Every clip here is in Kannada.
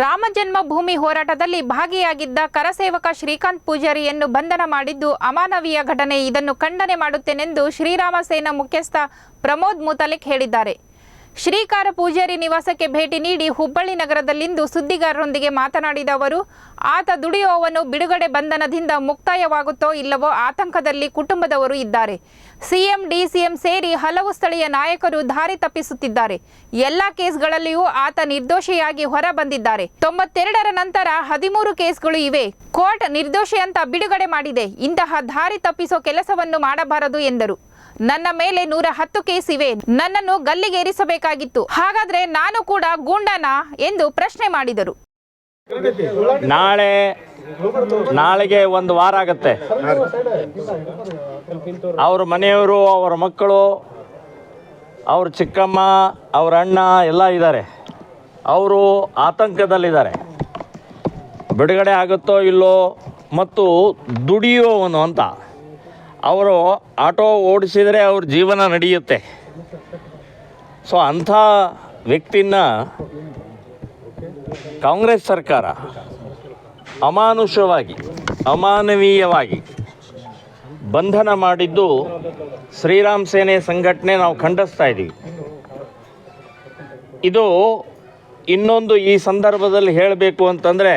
ರಾಮ ಜನ್ಮಭೂಮಿ ಹೋರಾಟದಲ್ಲಿ ಭಾಗಿಯಾಗಿದ್ದ ಕರಸೇವಕ ಶ್ರೀಕಾಂತ್ ಪೂಜಾರಿಯನ್ನು ಬಂಧನ ಮಾಡಿದ್ದು ಅಮಾನವೀಯ ಘಟನೆ. ಇದನ್ನು ಖಂಡನೆ ಮಾಡುತ್ತೇನೆಂದು ಶ್ರೀರಾಮ ಸೇನಾ ಮುಖ್ಯಸ್ಥ ಪ್ರಮೋದ್ ಮುತಲಿಕ್ ಹೇಳಿದ್ದಾರೆ. ಶ್ರೀಕಾರ ಪೂಜಾರಿ ನಿವಾಸಕ್ಕೆ ಭೇಟಿ ನೀಡಿ ಹುಬ್ಬಳ್ಳಿ ನಗರದಲ್ಲಿಂದು ಸುದ್ದಿಗಾರರೊಂದಿಗೆ ಮಾತನಾಡಿದ ಅವರು, ಆತ ದುಡಿಯುವವನು ಬಿಡುಗಡೆ ಬಂಧನದಿಂದ ಮುಕ್ತಾಯವಾಗುತ್ತೋ ಇಲ್ಲವೋ ಆತಂಕದಲ್ಲಿ ಕುಟುಂಬದವರು ಇದ್ದಾರೆ. ಸಿಎಂ, ಡಿಸಿಎಂ ಸೇರಿ ಹಲವು ಸ್ಥಳೀಯ ನಾಯಕರು ದಾರಿ ತಪ್ಪಿಸುತ್ತಿದ್ದಾರೆ. ಎಲ್ಲ ಕೇಸ್ಗಳಲ್ಲಿಯೂ ಆತ ನಿರ್ದೋಷಿಯಾಗಿ ಹೊರ ಬಂದಿದ್ದಾರೆ ತೊಂಬತ್ತೆರಡರ ನಂತರ ಹದಿಮೂರು ಕೇಸ್ಗಳು ಇವೆ. ಕೋರ್ಟ್ ನಿರ್ದೋಷಿ ಅಂತ ಬಿಡುಗಡೆ ಮಾಡಿದೆ. ಇಂತಹ ದಾರಿ ತಪ್ಪಿಸೋ ಕೆಲಸವನ್ನು ಮಾಡಬಾರದು ಎಂದರು. ನನ್ನ ಮೇಲೆ ನೂರ ಹತ್ತು ಕೇಸ್ ಇವೆ. ನನ್ನನ್ನು ಗಲ್ಲಿಗೇರಿಸಬೇಕಾಗಿತ್ತು. ಹಾಗಾದ್ರೆ ನಾನು ಕೂಡ ಗೂಂಡನ ಎಂದು ಪ್ರಶ್ನೆ ಮಾಡಿದರು. ನಾಳೆ, ನಾಳೆಗೆ ಒಂದು ವಾರ ಆಗತ್ತೆ. ಅವ್ರ ಮನೆಯವರು, ಅವರ ಮಕ್ಕಳು, ಅವ್ರ ಚಿಕ್ಕಮ್ಮ, ಅವ್ರ ಅಣ್ಣ ಎಲ್ಲ ಇದ್ದಾರೆ. ಅವರು ಆತಂಕದಲ್ಲಿದ್ದಾರೆ. ಬಿಡುಗಡೆ ಆಗುತ್ತೋ ಇಲ್ಲೋ ಮತ್ತು ದುಡಿಯೋವನು ಅಂತ. ಅವರು ಆಟೋ ಓಡಿಸಿದರೆ ಅವ್ರ ಜೀವನ ನಡೆಯುತ್ತೆ. ಸೊ ಅಂಥ ವ್ಯಕ್ತಿನ ಕಾಂಗ್ರೆಸ್ ಸರ್ಕಾರ ಅಮಾನುಷವಾಗಿ, ಅಮಾನವೀಯವಾಗಿ ಬಂಧನ ಮಾಡಿದ್ದು ಶ್ರೀರಾಮ್ ಸೇನೆ ಸಂಘಟನೆ ನಾವು ಖಂಡಿಸ್ತಾ ಇದ್ದೀವಿ. ಇದು ಇನ್ನೊಂದು ಈ ಸಂದರ್ಭದಲ್ಲಿ ಹೇಳಬೇಕು ಅಂತಂದರೆ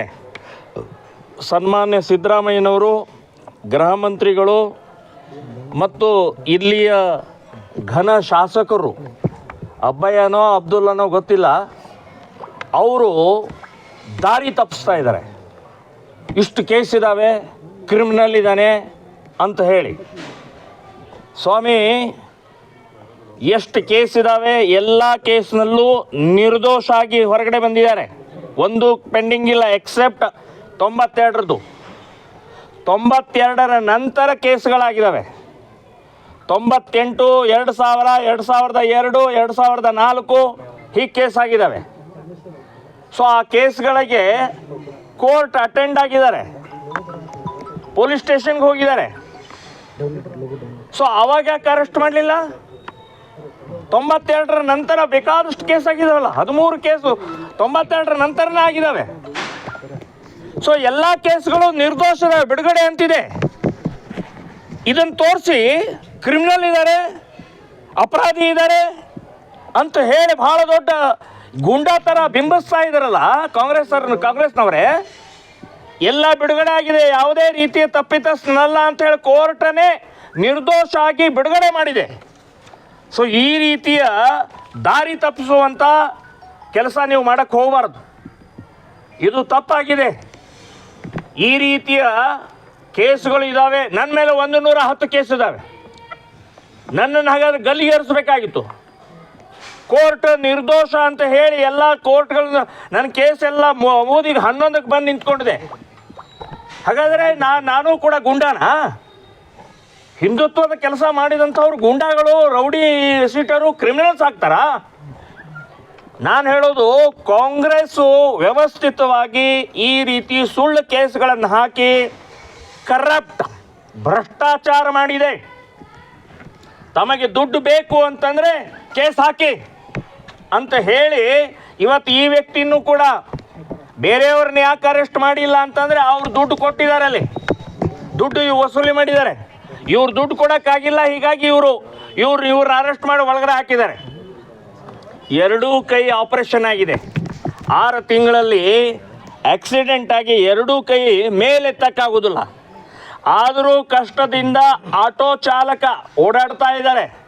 ಸನ್ಮಾನ್ಯ ಸಿದ್ದರಾಮಯ್ಯನವರು, ಗೃಹ ಮಂತ್ರಿಗಳು ಮತ್ತು ಇಲ್ಲಿಯ ಘನ ಶಾಸಕರು, ಅಬ್ಬಯ್ಯನೋ ಅಬ್ದುಲ್ಲನೋ ಗೊತ್ತಿಲ್ಲ, ಅವರು ದಾರಿ ತಪ್ಪಿಸ್ತಾ ಇದ್ದಾರೆ. ಇಷ್ಟು ಕೇಸ್ ಇದ್ದಾವೆ ಕ್ರಿಮಿನಲ್ ಇದ್ದಾನೆ ಅಂತ ಹೇಳಿ. ಸ್ವಾಮಿ, ಎಷ್ಟು ಕೇಸ್ ಇದ್ದಾವೆ ಎಲ್ಲ ಕೇಸ್ನಲ್ಲೂ ನಿರ್ದೋಷ ಆಗಿ ಹೊರಗಡೆ ಬಂದಿದ್ದಾರೆ. ಒಂದು ಪೆಂಡಿಂಗ್ ಇಲ್ಲ ಎಕ್ಸೆಪ್ಟ್ ತೊಂಬತ್ತೆರಡರದ್ದು. ತೊಂಬತ್ತೆರಡರ ನಂತರ ಕೇಸ್ಗಳಾಗಿದ್ದಾವೆ. ತೊಂಬತ್ತೆಂಟು, ಎರಡು ಸಾವಿರ, ಎರಡು ಸಾವಿರದ ಎರಡು ಎರಡು ಸಾವಿರದ ನಾಲ್ಕು, ಹೀಗೆ ಕೇಸ್ ಆಗಿದ್ದಾವೆ ಸೊ ಆ ಕೇಸ್ಗಳಿಗೆ ಕೋರ್ಟ್ ಅಟೆಂಡ್ ಆಗಿದ್ದಾರೆ. ಪೊಲೀಸ್ ಸ್ಟೇಷನ್ಗೆ ಹೋಗಿದ್ದಾರೆ. ಸೊ ಅವಾಗ ಯಾಕೆ ಅರೆಸ್ಟ್ ಮಾಡಲಿಲ್ಲ? ತೊಂಬತ್ತೆರಡರ ನಂತರ ಬೇಕಾದಷ್ಟು ಕೇಸ್ ಆಗಿದಾವಲ್ಲ ಹದಿಮೂರು ಕೇಸು, ತೊಂಬತ್ತೆರಡರ ನಂತರನೇ ಆಗಿದ್ದಾವೆ. ಸೊ ಎಲ್ಲ ಕೇಸ್ಗಳು ನಿರ್ದೋಷದ ಬಿಡುಗಡೆ ಅಂತಿದೆ. ಇದನ್ನು ತೋರಿಸಿ ಕ್ರಿಮಿನಲ್ ಇದ್ದಾರೆ ಅಪರಾಧಿ ಇದ್ದಾರೆ ಅಂತ ಹೇಳಿ ಬಹಳ ದೊಡ್ಡ ಗುಂಡಾ ಥರ ಬಿಂಬಿಸ್ತಾ ಇದ್ದಾರಲ್ಲ ಕಾಂಗ್ರೆಸ್ ಕಾಂಗ್ರೆಸ್ನವರೇ. ಎಲ್ಲ ಬಿಡುಗಡೆ ಆಗಿದೆ, ಯಾವುದೇ ರೀತಿಯ ತಪ್ಪಿತಸ್ಥನಲ್ಲ ಅಂತ ಹೇಳಿ ಕೋರ್ಟನೇ ನಿರ್ದೋಷ ಆಗಿ ಬಿಡುಗಡೆ ಮಾಡಿದೆ. ಸೊ ಈ ರೀತಿಯ ದಾರಿ ತಪ್ಪಿಸುವಂಥ ಕೆಲಸ ನೀವು ಮಾಡೋಕ್ಕೆ ಹೋಗಬಾರ್ದು. ಇದು ತಪ್ಪಾಗಿದೆ. ಈ ರೀತಿಯ ಕೇಸುಗಳು ಇದ್ದಾವೆ ನನ್ನ ಮೇಲೆ ಒಂದು ನೂರ ಹತ್ತು ಕೇಸ್ ಇದ್ದಾವೆ ನನ್ನನ್ನು ಹಾಗಾದ್ರೆ ಗಲ್ಲಿಗೇರಿಸಬೇಕಾಗಿತ್ತು ಕೋರ್ಟ್ ನಿರ್ದೋಷ ಅಂತ ಹೇಳಿ ಎಲ್ಲ ಕೋರ್ಟ್ಗಳನ್ನ ನನ್ನ ಕೇಸ್ ಎಲ್ಲ ಮೋದಿಗೆ ಹನ್ನೊಂದಕ್ಕೆ ಬಂದು ನಿಂತ್ಕೊಂಡಿದೆ. ಹಾಗಾದರೆ ನಾ ನಾನು ಕೂಡ ಗುಂಡಾನ? ಹಿಂದುತ್ವದ ಕೆಲಸ ಮಾಡಿದಂಥವ್ರು ಗುಂಡಾಗಳು, ರೌಡಿ ಸೀಟರು ಕ್ರಿಮಿನಲ್ಸ್ ಆಗ್ತಾರಾ? ನಾನು ಹೇಳೋದು, ಕಾಂಗ್ರೆಸ್ಸು ವ್ಯವಸ್ಥಿತವಾಗಿ ಈ ರೀತಿ ಸುಳ್ಳು ಕೇಸ್ಗಳನ್ನು ಹಾಕಿ ಕರಪ್ಟ್ ಭ್ರಷ್ಟಾಚಾರ ಮಾಡಿದೆ. ತಮಗೆ ದುಡ್ಡು ಬೇಕು ಅಂತಂದರೆ ಕೇಸ್ ಹಾಕಿ ಅಂತ ಹೇಳಿ ಇವತ್ತು ಈ ವ್ಯಕ್ತಿನೂ ಕೂಡ ಬೇರೆಯವ್ರನ್ನ ಯಾಕೆ ಅರೆಸ್ಟ್ ಮಾಡಿಲ್ಲ ಅಂತಂದರೆ ಅವ್ರು ದುಡ್ಡು ಕೊಟ್ಟಿದ್ದಾರೆ ಅಲ್ಲಿ. ದುಡ್ಡು ವಸೂಲಿ ಮಾಡಿದ್ದಾರೆ. ಇವ್ರು ದುಡ್ಡು ಕೊಡೋಕ್ಕಾಗಿಲ್ಲ, ಹೀಗಾಗಿ ಇವರು, ಇವ್ರು ಇವ್ರು ಅರೆಸ್ಟ್ ಮಾಡಿ ಒಳಗಡೆ ಹಾಕಿದ್ದಾರೆ. ಎರಡೂ ಕೈ ಆಪರೇಷನ್ ಆಗಿದೆ. ಆರು ತಿಂಗಳಲ್ಲಿ ಆಕ್ಸಿಡೆಂಟ್ ಆಗಿ ಎರಡೂ ಕೈ ಮೇಲೆತ್ತಕ್ಕಾಗೋದಿಲ್ಲ. ಆದರೂ ಕಷ್ಟದಿಂದ ಆಟೋ ಚಾಲಕ ಓಡಾಡ್ತಾ ಇದ್ದಾರೆ.